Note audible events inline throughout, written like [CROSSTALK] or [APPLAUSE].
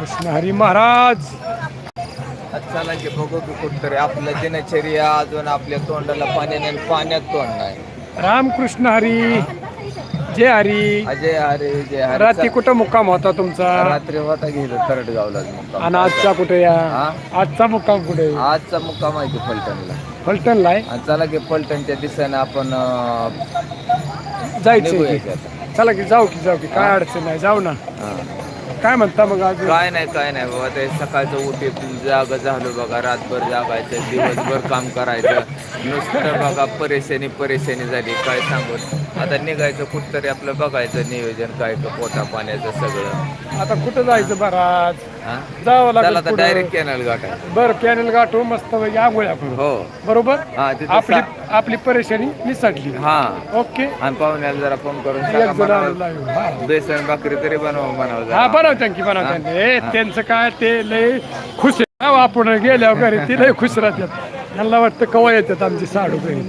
रामकृष्ण हरी महाराज. चला की बघू की कुठतरी आपलं दिनचर्या अजून आपल्या तोंडाला पाण्याने आणि पाण्यात तोंड नाही. रामकृष्ण हरी. जय हरी. अजय हरे जय हरे. रात्री कुठं मुक्काम होता तुमचा? रात्री होता गेलो तरडगावला मुक्काम. आणि आजचा कुठे या? हा? आजचा मुक्काम कुठे? आजचा मुक्काम आहे की फलटणला. फलटणला आहे? आणि चला की फलटणच्या दिशेनं आपण अं, जायचं निघूया की. की आता. चला की जाऊ की जाऊ की. काय अडचण नाही. जाऊ ना. हा. काय म्हणता मग आज? काय नाही काय नाही बाबा ते सकाळचं उठीतून जाग झालो बघा रातभर जागायचं दिवसभर काम करायचं. नुसतं बघा परेशानी परेशानी झाली काय सांगू? आता निघायचं कुठतरी आपलं बघायचं नियोजन काय पोटा पाण्याचं सगळं. आता कुठं जायचं बराज हा? जावं लागेल आता पुढं. डायरेक्ट कॅनल गाठा. बरं कॅनल गाठू मस्त आंघोळ्या करू हो. बरोबर? हा तिथं आपली आपली परेशानी निसटली. हा. ओके. आणि पाहुण्याला जरा फोन करून एक म्हणावं. हा. बेसन भाकरी तरी बनवा म्हणावं हा जरा. की हा? ए हा. त्यांचं काय ते लय खुश आहे हा, आपण गेल्यावर घरी ते लय खुश राहतात. त्यांना वाटतं कवा येतात आमची साडू घरी.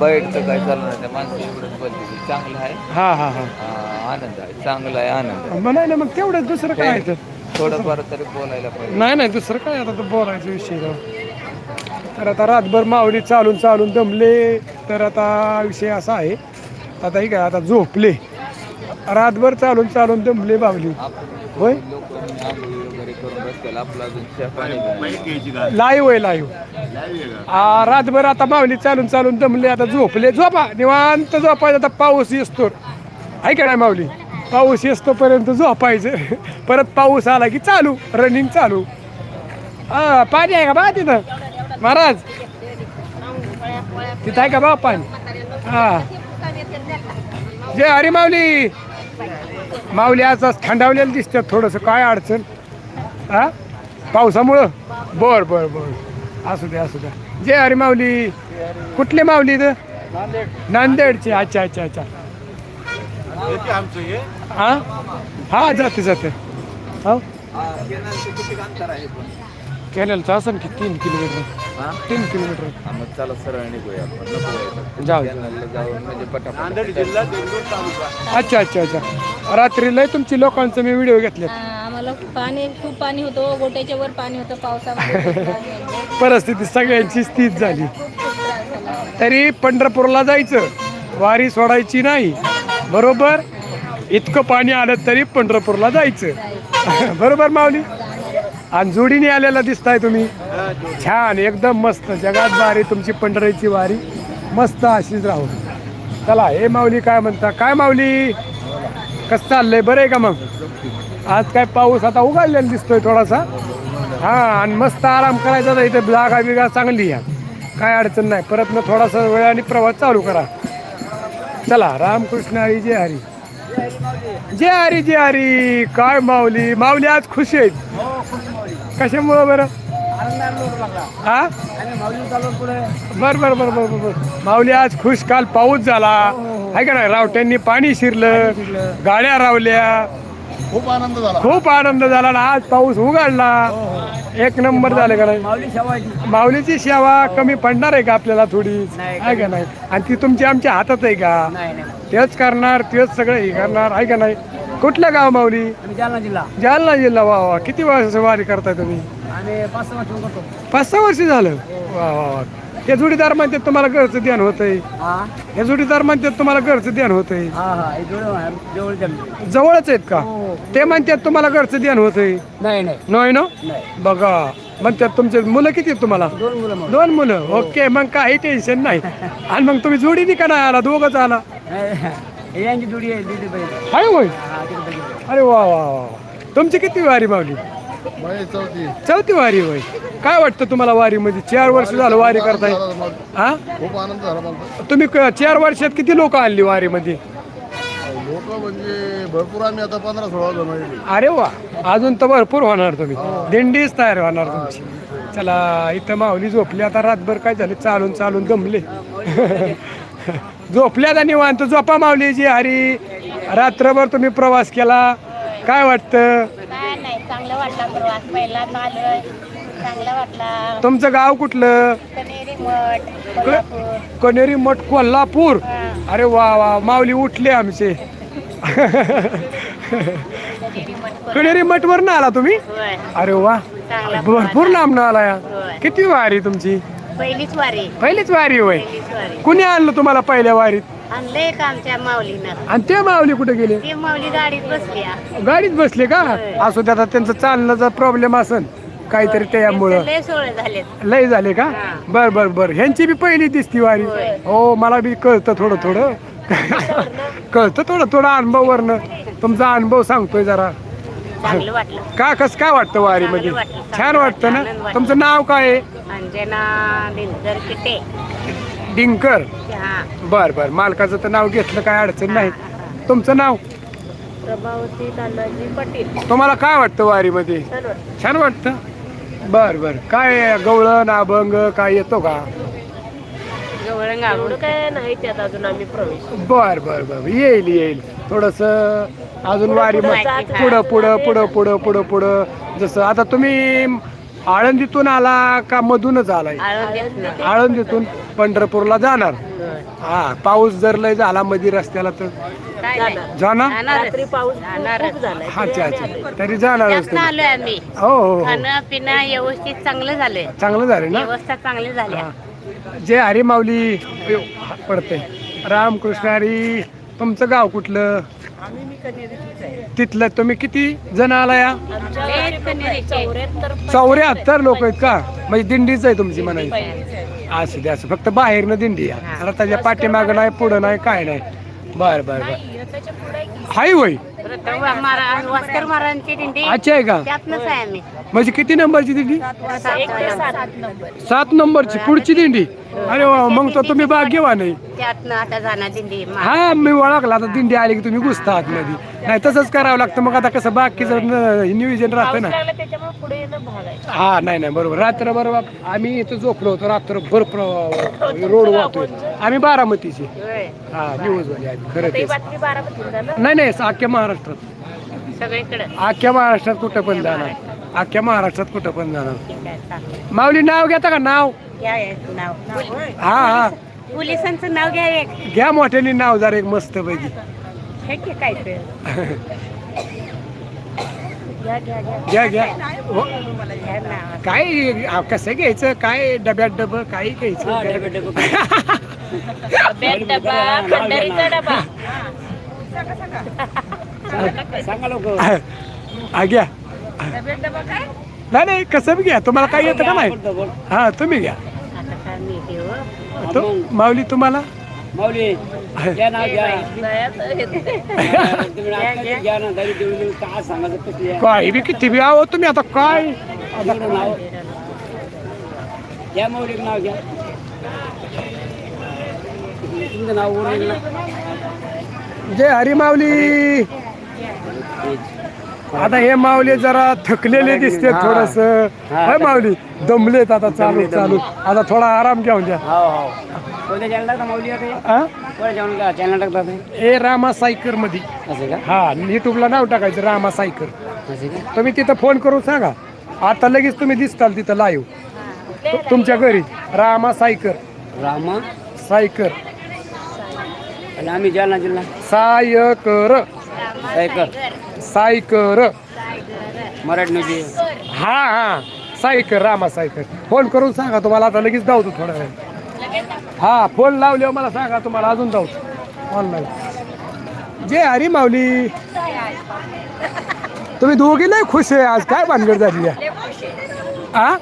बाईटचं काय चालू नाही त्या माणसं एवढंच बोलते चांगलं आहे. हा हा हा. आनंद आहे. चांगलं आहे आनंद आहे. म्हणाय ना मग तेवढंच दुसरं काय आहे तर? थोडंफार तरी बोलायला पाहिजे. नाही नाही दुसरं काय आता तो बोलायचा विषय तर आता रातभर माऊली चालून चालून दमले तर आता विषय असा आहे. आता हे काय आता झोपले. रातभर चालून चालून दमले बावली. होय? लोक आंघोळी वगैरे करून आपला अजून चहा पाणी नाही. लाईव्ह आहे लाईव्ह आ, रातभर आता माऊली चालून चालून दमले आता झोपले. झोपा निवांत झोपायचं आता पाऊस येतो ऐका नाही माऊली? पाऊस येतोपर्यंत झोपायचं. परत पाऊस आला की चालू रनिंग चालू. हा पाणी आहे का बा तिथं? महाराज तिथं आहे का बा पाणी? हा. जे अरे माऊली. माऊली आज थंडावलेलं दिसतात थोडंसं काय अडचण? हा पावसामुळं? बर बर बर. असू द्या असू द्या. जे अरे माऊली. कुठले माऊली इथं? नांदेडचे. अच्छा अच्छा अच्छा. हा हा. जाते जाते हो? हा, केनालचं किती अंतर आहे पण? कॅनलचं असं की तीन किलोमीटर. हा? तीन किलोमीटर. मग चला सरळ निघूया. जाऊ म्हणजे अच्छा अच्छा अच्छा. रात्री लय तुमची लोकांचं मी व्हिडिओ घेतले हा, आम्हाला पाणी खूप पाणी होतं गोट्याच्या वर पाणी होतं पावसामध्ये. [LAUGHS] परिस्थिती सगळ्यांची स्थित झाला. तरी पंढरपूरला जायचं. वारी सोडायची नाही. बरोबर? इतकं पाणी आलं तरी पंढरपूरला जायचं. [LAUGHS] बरोबर माऊली? आणि जोडीने आलेला दिसताय तुम्ही. छान एकदम मस्त. जगात वारी तुमची पंढरीची वारी. मस्त अशीच राहू चला हे माऊली काय म्हणता? काय माऊली? कसं चाललंय? बरं आहे का मग? आज काय पाऊस आता उघडलेला दिसतोय थोडासा. हा आणि मस्त आराम करायचा तर इथे. जागा बिगा चांगली आहे. काय अडचण नाही. परत मग थोडासा वेळाने प्रवास चालू करा. चला रामकृष्ण हरी जय हरी. जय हरी जय हरी. काय माऊली? माऊली आज खुशी आहेत. कशामुळं बरं? हा? बर बर बर बर बर. बर माऊली आज खुश काल पाऊस झाला. आहे का नाही? रावट्यांनी पाणी शिरलं. गाड्या रावल्या. खूप आनंद झाला. खूप आनंद झाला ना आज पाऊस उघडला. एक नंबर झालं का नाही? माऊलीची सेवा कमी पडणार आहे का आपल्याला थोडी? आहे का नाही? आणि ती तुमची आमच्या हातात आहे का? तेच करणार तेच सगळं हे करणार आहे का नाही? कुठलं गाव माऊली? जालना जिल्हा. जालना जिल्हा वा वा. किती वर्ष वारी करताय तुम्ही? आणि पाच सहा वर्ष करतो पाच सहा वर्ष झालं. वा वा. वा ते जोडीदार म्हणतात तुम्हाला घरचं ध्यान होतंय. हा? हे जोडीदार म्हणतात तुम्हाला घरचं ध्यान होतंय. हा हा हे जवळ जमले जवळच आहेत का? ते म्हणतात तुम्हाला घरचं ध्यान होतंय. नाही नाही. नाही ना? नाही. बघा म्हणतात तुमचे मुलं किती आहेत तुम्हाला? दोन मुलं मग. दोन मुलं? ओके मग काही टेन्शन नाही. आणि मग तुम्ही जोडीने का नाही आला दोघंच आला हे यांची जोडी आहे दीदी होय हा तिकडे अरे वा वा वा. तुमची किती वारी मावली? चौथी. वारी होय. काय वाटतं तुम्हाला वारीमध्ये? चार वर्ष झालं वारी करताय. हा? खूप आनंद झाला मला. तुम्ही क- चार वर्षात किती लोक आणली वारीमध्ये? लोक म्हणजे भरपूर आम्ही आता पंधरा सोळा जण आहे. अरे वा. अजून तर भरपूर होणार तुम्ही. दिंडीच तयार होणार तुमची. चला इथं माऊली झोपली. आता रातभर काय झाले? चालून चालून दमले झोपल्यात आणि निवांत. झोपा माऊली जी हरी. रात्रभर तुम्ही प्रवास केला. काय वाटतं? काय नाही चांगलं वाटला प्रवास पहिला आलोय. चांगला वाटला. तुमचं गाव कुठलं? कनेरी मठ कोल्हापूर. कनेरी मठ कोल्हापूर? अरे वा वा माऊली उठले आमचे. कणेरी मठवर ना आला तुम्ही? होय. अरे वा. चांगला भरपूर लांब ना आला या. होय. किती वारी तुमची? पहिलीच वारी. पहिलीच वारी होय. पहिलीच वारी. कुणी आणलं तुम्हाला पहिल्या वारीत? आणलंय का आमच्या माऊलीनं. आणि ते माऊली कुठे गेले? ती माऊली गाडीत बसली. गाडीत बसले का? होय. असू द्या आता त्यांचं चालण्याचा प्रॉब्लेम असन काहीतरी त्यामुळं. लय सोहळे झालेत. लय झाले का? हा. बर बर बर. ह्यांची बी पहिली दिसती वारी. होय. हो मला बी कळतं थोडं थोडं. कळतं थोडं थोडं अनुभव वरनं तुमचा अनुभव सांगतोय जरा. चांगलं वाटलं. का कसं काय वाटतं वारीमध्ये? चांगलं वाटलं, छान वाटतं आनंद ना? वाटलं. तुमचं नाव काय आहे? अंजना दिनकर किटे. डिंकर हा. बर बर. मालकाचं तर नाव घेतलं काय अडचण नाही. तुमचं नाव? प्रभावती तानाजी पाटील. तुम्हाला काय वाटतं वारीमध्ये? छान वाटतं. बर बर. काय गवळण अभंग काय येतो का? गवळंग आवड काय नाही त्यात अजून आम्ही प्रवेश. बर बर बर. येईल येईल. थोडस अजून वारी पुढं पुढं पुढं पुढं पुढं पुढं. जसं आता तुम्ही आळंदीतून आला का मधूनच आलाय? आळंदीत आळंदीतून पंढरपूरला जाणार. हा पाऊस जर लय झाला मध्ये रस्त्याला तर? जाणार? रात्री पाऊस खूप झालाय. अच्छा अच्छा. तरी आम्ही. हो हो हो. खाणं पिणं व्यवस्थित चांगलं झालंय. चांगलं झालं ना? व्यवस्था चांगली झाली. जय हरी माऊली पडते रामकृष्ण हरी तुमचं गाव कुठलं? तिथलं तुम्ही किती जण आला या? चौऱ्याहत्तर लोक आहेत का? म्हणजे दिंडीच आहे तुमची म्हणायची. असं द्या असं फक्त बाहेरनं दिंडी आहे आता त्याच्या पाठीमागं नाही पुढं नाही काय नाही. बर बर बर. हाय वय महाराज वास्कर महाराजांची दिंडी अच्छा आहे का? त्यातनच आहे आम्ही. म्हणजे किती नंबरची दिंडी? एक ते सात सात नंबरची पुढची दिंडी? अरे वा मग तर तुम्ही भाग्यवान आहे. त्यातनं आता जाणार दिंडी हा मी ओळखला आता दिंडी आली की तुम्ही घुसता आतमध्ये. नाही तसंच करावं लागतं. मग आता कसं बाकीचं न- नियोजन राहतं ना. त्याच्यामुळे पुढे येणं भाग आहे. हा नाही नाही बरोबर. रात्रभर बाप- आम्ही इथं झोपलो होतो रात्रभर प्र- रोड वाहतोय. आम्ही बारामतीचे. हा न्यूज वाले आम्ही खरं तेच. बातमी बारामतीत झालं? नाही नाही अख्ख्या महाराष्ट्रात. सगळीकडे? अख्ख्या महाराष्ट्रात कुठं पण जाणार. अख्ख्या महाराष्ट्रात कुठं पण जाणार. ठीक आहे चालेल. माऊली नाव घेता का? नाव? घ्या हे नाव. हा हा. पोलिसांचं नाव घ्या एक. घ्या मोठ्याने नाव जरा एक मस्त पैकी. हे काय ते? घ्या घ्या घ्या. घ्या घ्या. हो. घ्या नाव. काय आ, कसं घ्यायचं? काय डब्यात डब काय घ्यायचं? [LAUGHS] डबा खंडरीचा डबा. सांगा लोक हा घ्या. नाही नाही कसं बी घ्या. तुम्हाला काय येतं का नाही? हा तुम्ही घ्या. आता काय मी घेऊ तो माऊली तुम्हाला? माऊली घ्या ना घ्या. तुम्ही नाश्ता घ्या ना तरी देऊन देऊन काय सांगायचं कसं आहे? काय बी किती बी आहो तुम्ही आता काय? तुमचं नाव घ्या माऊली नाव घ्या. तुमचं नाव जय हरी माऊली आता हे माऊली जरा थकलेले दिसते थोडस माऊली दमलेत आता चालू चालू आता थोडा आराम घेऊन द्या हो चॅनल टाकतात रामा सायकरमध्ये असं का हा युट्यूबला नाव टाकायचं रामा सायकर असं का तुम्ही तिथं फोन करून सांगा आता लगेच तुम्ही दिसताल तिथं लाईव्ह तुमच्या घरी रामा सायकर रामा सायकर आणि आम्ही जालना जिल्हा. सायकर. सायकर. सायकर. मराठी नदी हा हा. सायकर रामा सायकर. फोन करून सांगा तुम्हाला आता लगेच धावतो थोडा वेळ. हा फोन लावल्यावर मला सांगा तुम्हाला अजून धावतो ऑनलाईन जे हरी माऊली. तुम्ही दोघी लय खुश आहे आज. काय भानगड झाली? आ?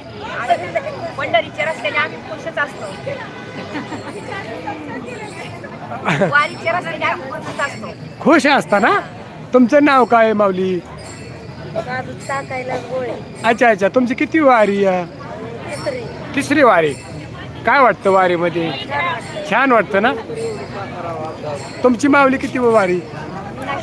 पंढरीच्या रस्त्याने आम्ही खुशच असतो. वारीच्या रस्त्याने आम्ही खुशच असतो. खुश असता ना? तुमचं नाव काय आहे माऊली? गोळे. अच्छा अच्छा. तुमची किती वारी आहे? तिसरी. वारी. काय वाटतं वारीमध्ये? छान वाटतं. ना? तुमची माऊली किती वारी?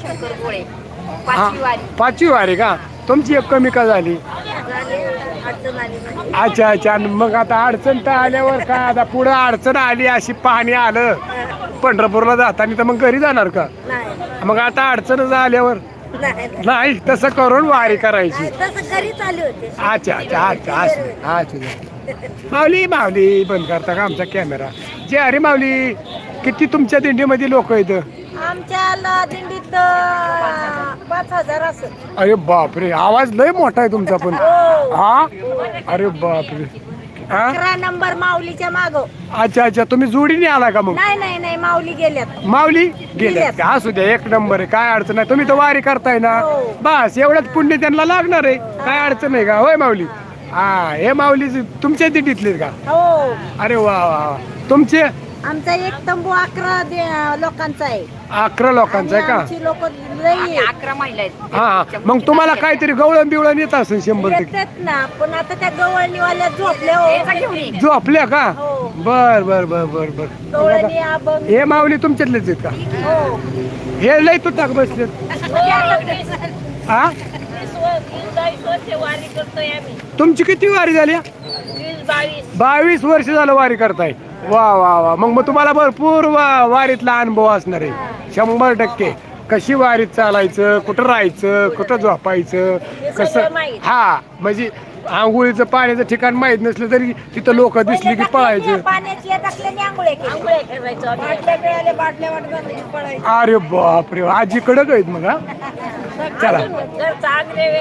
शंकर गोळे. हा, पाचवी वारी. पाचवी वारी का? तुमची एक कमी का झाली? अडचण आली म्हणजे. अच्छा अच्छा. आणि मग आता अडचण तर आल्यावर का? आता पुढं अडचण आली अशी पाणी आलं. पंढरपूरला जाताना तर मग घरी जाणार का? नाही. मग आता अडचण आल्यावर? नाही नाही. तसं करून वारी करायची. तसं घरी चालू होते. अच्छा अच्छा अच्छा अच्छा अच्छा. माऊली माऊली बंद करता का आमचा कॅमेरा? जे अरे माऊली किती तुमच्या दिंडीमध्ये लोक आहेत? आमच्या दिंडीत पाच हजार असं. अरे बापरे आवाज लय मोठा आहे तुमचा पण. हा? अरे बापरे. हा? अकरा नंबर माऊलीच्या माग. अच्छा अच्छा. तुम्ही जोडीने आला का मग? नाही नाही नाही. माऊली गेल्यात. माऊली गेले गेल्यात. असू द्या. एक नंबर आहे. काय अडचण नाही. तुम्ही तर वारी करताय ना. हो. बस एवढंच पुण्य त्यांना लागणार आहे. काय अडचण आहे का? होय माऊली? हा हे माऊली तुमच्या दिंडीतले का? हो. अरे वा वा वा. तुमचे आमचा एक तंबू अकरा दे- लोकांचा आहे. अकरा लोकांचा आहे का? लोक अकरा महिला हा हा. मग तुम्हाला काहीतरी गवळण बिवळण येत असेल शंभर टक्के. येतात ना पण आता त्या गवळणीवाल्या झोपल्या हो. झोपल्या का? हो. बर बर बर बर बर. गवळणी अभंग हे माऊली तुमच्यातलेच आहेत का? हो. हे लय बसलेत. हा? वर्ष वारी करतोय आम्ही तुमची किती वारी झाली? वीस बावीस. बावीस वर्ष झालं वारी करताय. वा वा वा. मग मग तुम्हाला भरपूर वा- वारीतला अनुभव असणार आहे. शंभर टक्के. कशी वारीत चालायचं कुठं राहायचं कुठं झोपायचं कसं. हा म्हणजे आंघोळीचं पाण्याचं ठिकाण माहीत नसलं तरी तिथं लोक दिसली की पळायचं. अरे बापरे आजी कडक आहेत मग हा? चला.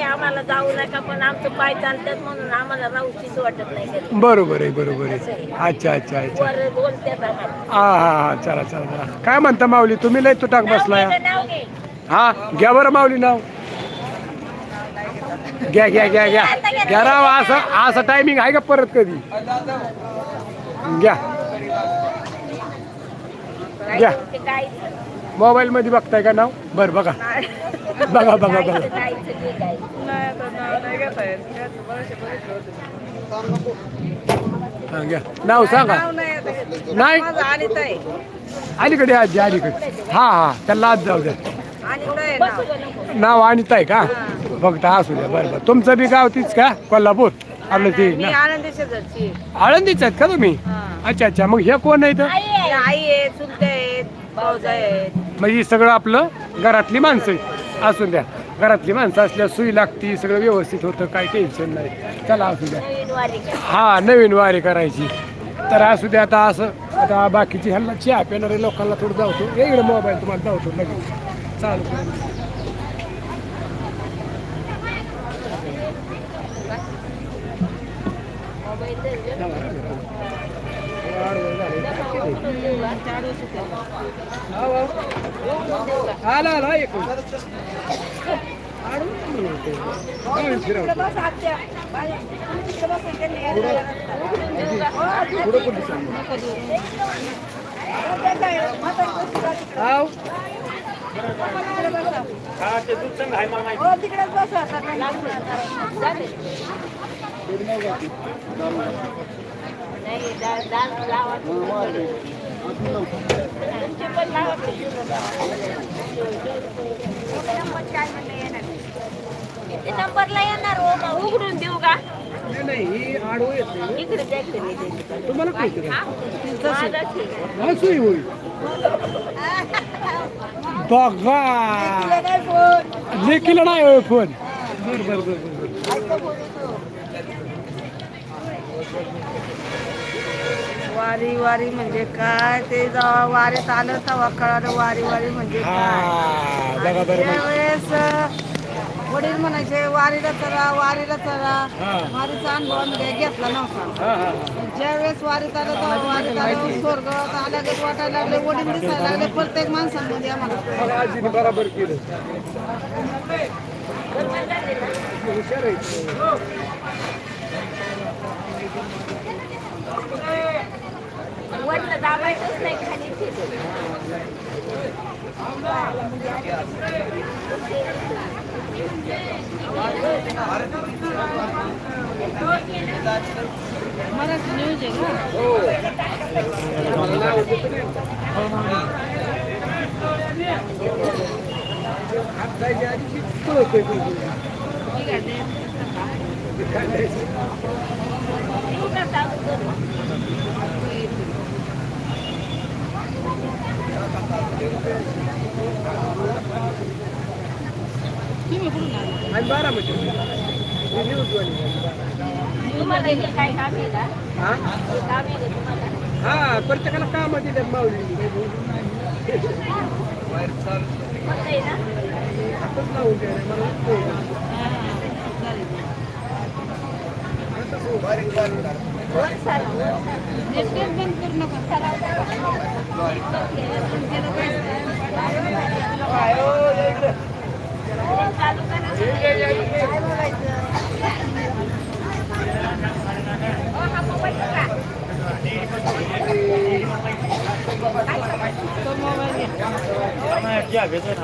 आम्हाला जाऊ नका पण आमचं पाय चालतात म्हणून आम्हाला राहूशीच वाटत नाही बरोबर आहे बरोबर आहे. अच्छा अच्छा अच्छा. हा हा हा चला चला चला. काय म्हणता माऊली तुम्ही लय तुटाक बसलाय. हा घ्या बरं माऊली नाव. घ्या घ्या घ्या घ्या. घ्या राव असं असं टायमिंग आहे का परत कधी? घ्या. घ्या. ते काय मोबाईल मध्ये बघताय का नाव? बर बघा. बघा बघा बघा. हा, घ्या. नाव सांगा. नाही अलीकडे आजी अलीकडे. हा हा. त्याला आज जाऊ द्या. नाव. अनिता आहे का? फक्त असू द्या. बरं बरं. तुमचं बी गाव तीच का? कोल्हापूर. आपलं ते ना. आळंदीच आहेत का तुम्ही? अच्छा अच्छा. मग हे कोण आहे इथं? आई आहे चुलते भाऊजा आहेत. म्हणजे सगळं आपलं घरातली माणसं आहेत. असू द्या. घरातली माणसं असल्या सुई लागती सगळं व्यवस्थित होतं काही टेन्शन नाही. चला असू द्या. नवीन वारी कर. हा नवीन वारी करायची. तर असू द्या आता असं आता बाकीची ह्यांना चहा पिणारे लोकांना थोडं जावतो इकडे मोबाईल तुम्हाला जावतो लगेच. चालू करा. आला आला एक मिनिट. आडून नाही फिरवतो. बस आजच्या बाया. इकडं बस, इकडे नाही. पुढं पण दिसेल. आव. हो, तिकडेच बसा. नाही किती नंबरला येणार हो? उघडून देऊ का नाही, ही आडवं येते. इकडे द्यायचं. तुम्हाला. असंही होईल बघा? लेकीला नाही होय फोन बर बर बर, बर वारी वारी म्हणजे काय ते जेव्हा वारीत आलं तेव्हा कळालं वारी वारी म्हणजे काय हा बघा बरं मग. त्यावेळेस वडील म्हणायचे वारीला चला वारीला चला हा. वारीचा अनुभव आम्ही काही घेतला नव्हता हा, हा, हा. ज्या वेळेस वारीत आलं तेव्हा वारीत आलं स्वर्ग आल्यागत वाटायला लागले वडील दिसायला लागले प्रत्येक माणसांमध्ये आम्हाला मला आजीने बरोबर केलं हुशार आहे. वरनं दाबायचंच नाही खाली ठेवायचं. जायच्या आधी कळतंय तुझं. देऊ का चालू करू? आणि बारामती ही न्यूजवाली. तुम्हाला इथे काय काम आहे का हा? काम आहे का तुम्हाला? हा प्रत्येकाला काम दिल्यात माऊली. लावून द्या मला नको आहे.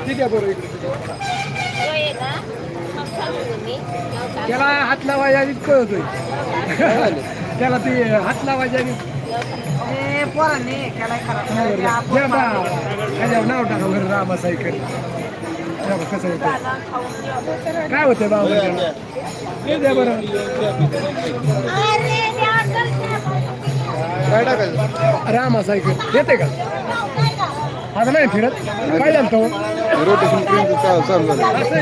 ठीक आहे बरोबर. त्याला हात आधीच कळतोय [LAUGHS] त्याला ते हात पोरांनी. ह्याच्यावर नाव टाका बरं रामा सायकल कसं होतं? काय होतं बाबा? हे द्या बरं. काय टाकायचं? रामा सायकल येते का? आता नाही फिरत. काय झालं तो? रोटेशन असं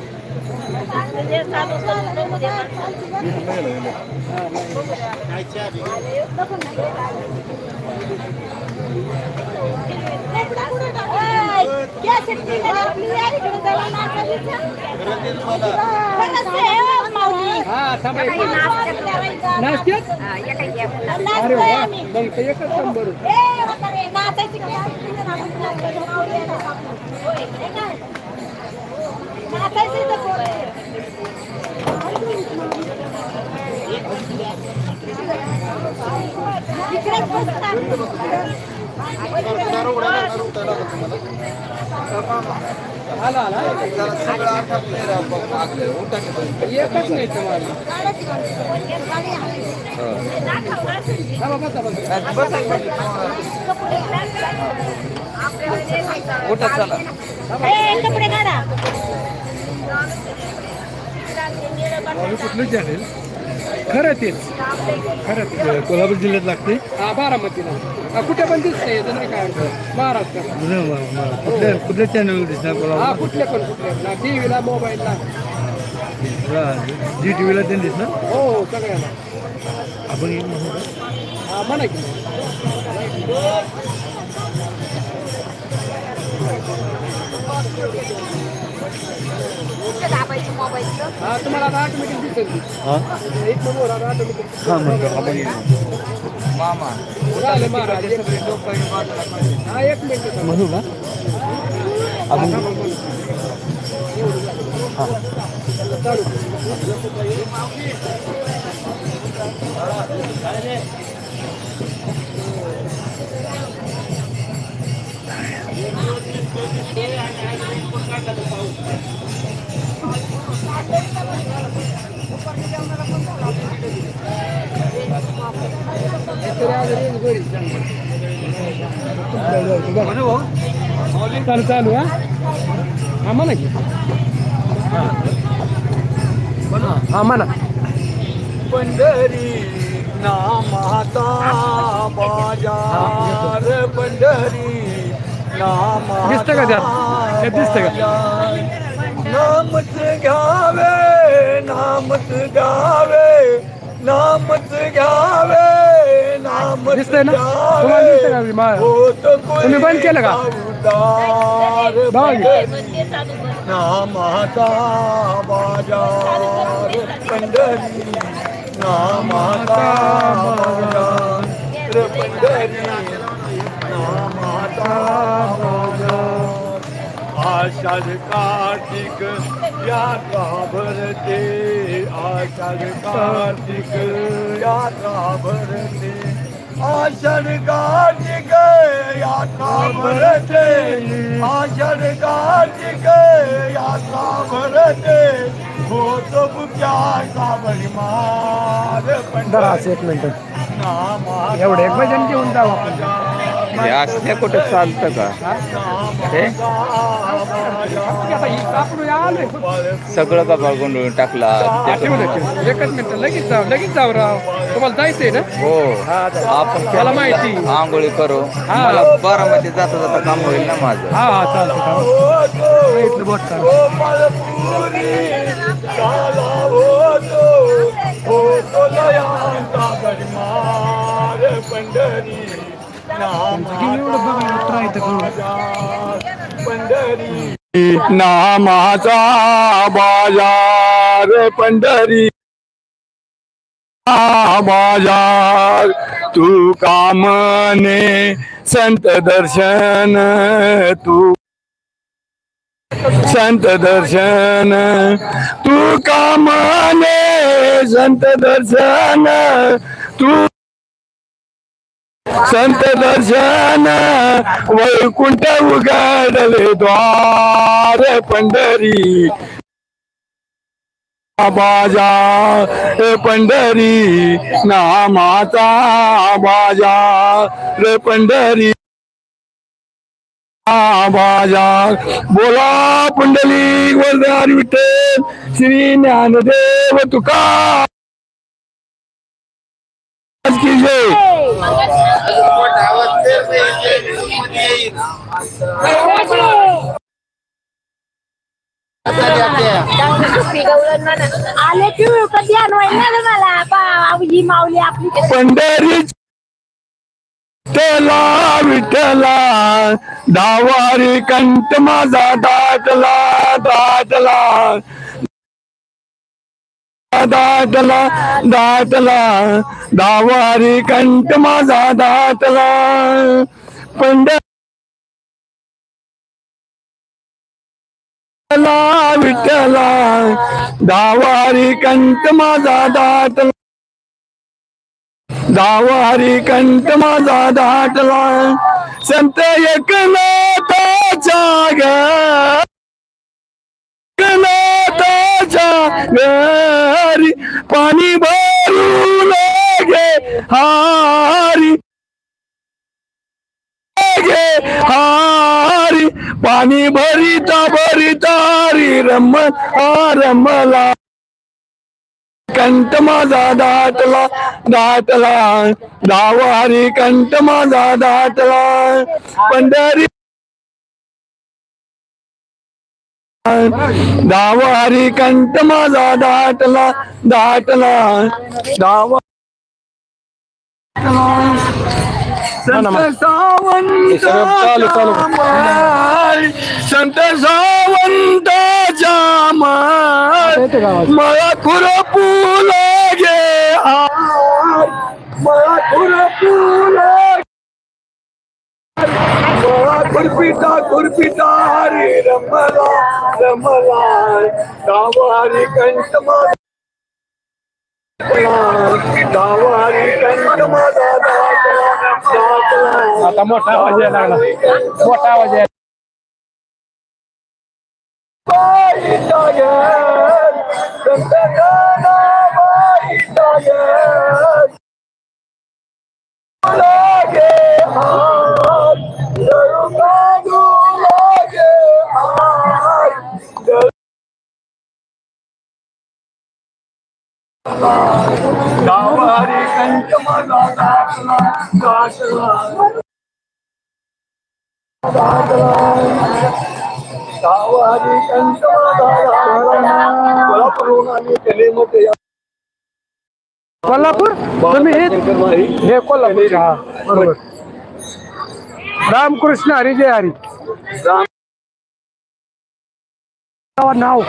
हा नाश्त्यात अरे वा मग ते एकच नंबर आला एकच नाही तुम्हाला कुठं चला कपडे काढा. कुठलं चॅनेल खरं तेच. खरं कोल्हापूर जिल्ह्यात लागते. हा बारामतीला. हा, कुठे पण दिसतंय याचं नाही काय अडचण. महाराष्ट्रात. कुठल्या कुठल्या चॅनल दिसणार हा कुठले पण कुठले टी व्हीला मोबाईलला. जी टी व्हीला त्यांनी दिसणार? हो हो सगळ्याला. आपण एक म्हणू का? हा म्हणा की. हा तुम्हाला आता ऑटोमॅटिक दिसेल. ती. हा? एक नंबर आता ऑटोमॅटिक हा म्हणतो आपण एक मामा झाले महाराज हा एक मिनिट. म्हणू का आपण चालू चालू हा? हा म्हणा की. हा म्हणा पंढरी नामाता बाजार पंढरी नामा दिसतं का त्यात दिसतं का? नामच घ्यावे नामच घ्यावे नामच घ्यावे नामच दिसतंय ना? तुम्हाला दिसतंय का मा- तुम्ही बंद केलं का. नामाचा बाजार पंढरी. नामाचा बाजार पंढरी. नामाचा बाजार आषाढ कार्तिक यात्रा भरते आषाढ कार्तिक यात्रा भरते आषाढ कार्तिक यात्रा भरते आषाढ कार्तिक यात्रा भरते होतो बुक्या साबरी मार जरा असं एक मिनिट. एवढे एक भजन घेऊन जाऊ आपण. हे असल्या कुठं चालतं का? हे? सगळं बाबा गोंधळून टाकला. एकच मिनिट. लगेच जाऊ लगेच जाऊ राव. तुम्हाला जायचंय ना? हो. आपण मला माहिती. आंघोळी करू. हा. मला बारामती जाता जाता काम होईल ना माझं. हा हा चालतं बोट चालतं पंढरी. नामाचा बाजार पंढरी बाजार तू कामने संत दर्शन तू संत दर्शन. तू कामने संत दर्शन तू संत दर्शन वैकुंठ उघडले द्वार पंढरी. बाजार पंढरी नामाचा बाजार पंढरी. बाजा बोला पुंडली वरदार विठ्ठल श्री ज्ञानदेव तुका. आले की कधी आणवायला मला बाबूजी माऊली आपली पंढरी त्याला विठ्ठला दावारी कंठ माझा दाटला दाटला दाटला दाटला दावारी कंठ माझा दाटला पंढरी विठ्ठला विठ्ठला दावारी कंठ माझा दाटला दावारी कंठ माझा दाटला संत एकनाथाच्या ग माझ्या घरी पाणी भरून गे हारी. गे हारी. पाणी भरिता भरिता हरी रम रमला. कंठ माझा दाटला दाटला. दावारी कंठ माझा दाटला. पंढरी दावारी कंठ माझा दाटला दाटला. दावा संत सावंत संत सावंत माय, मला खुरपू लागे हाय, मला खुरपू रमला रमला दावारी कंठ माझा दावारी कंठ माझा दाटला दाटला आता मोठा आवाज यायला लागला. मोठा आवाज यायला संत कोल्हापूर? तुम्ही हे- हे कोल्हापूर हा बरोबर. रामकृष्ण हरी जय हरी. नाव.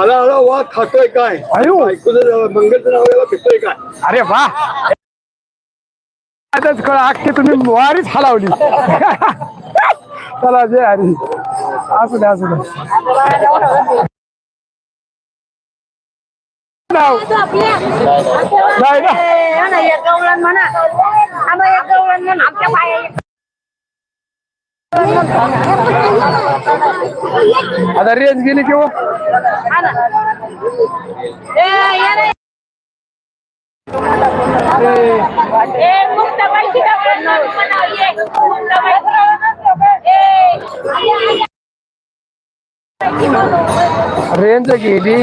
आला आला वा खातोय काय? आयो. ऐकून मंगलचं नाव याला काय? अरे वा. आताच कळ अख्खी तुम्ही वारीच हलावली. चला जय हरी. असू द्या असू द्या नाव. नाही ना? एक गवळण म्हणा. आम्हाला एक गवळण म्हणा. आमच्या बाया आता रेंज गेली किंवा रेंज गेली